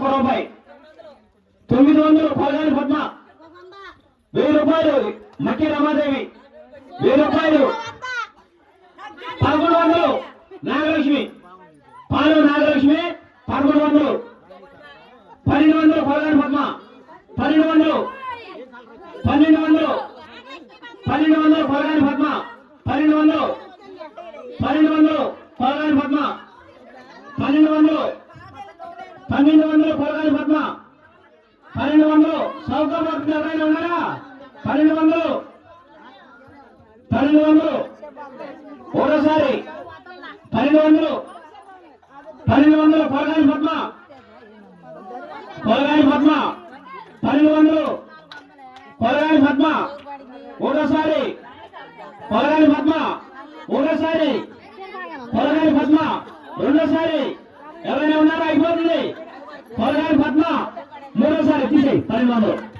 ఒక్క రూపాయి. తొమ్మిది వందలు పొలగాని పద్మ. వెయ్యి రూపాయలు మట్టి రమాదేవి. వెయ్యి రూపాయలు పదకొండు వందలు నాగలక్ష్మి. పాలు నాగలక్ష్మి పదకొండు వందలు. పన్నెండు వందలు పొలగాని పద్మ. పన్నెండు వందలు. పన్నెండు వందలు. పన్నెండు వందలు పొలగాని పద్మ. పన్నెండు వందలు. పన్నెండు వందలు పొలగాని పద్మ. పన్నెండు వందలు. పన్నెండు వందలు పొలగాలి పద్మ. పన్నెండు వందలు సౌకర్యం ఎవరైనా ఉన్నారా పన్నెండు వందలు. పన్నెండు వందలు. ఒకసారి పన్నెండు వందలు. పన్నెండు వందలు పొలగాలి పద్మ. పొలగాలి పద్మ. పన్నెండు వందలు. పొలగాలి పద్మ. ఒకసారి పొలగాలి పద్మ. ఒకసారి పొలగాలి పద్మ. రెండోసారి. ఎవరైనా ఉన్నారా? అయిపోతుంది. పదహారు పద్మ. మూడోసారి తీసేయి. పన్నెండు వందలు.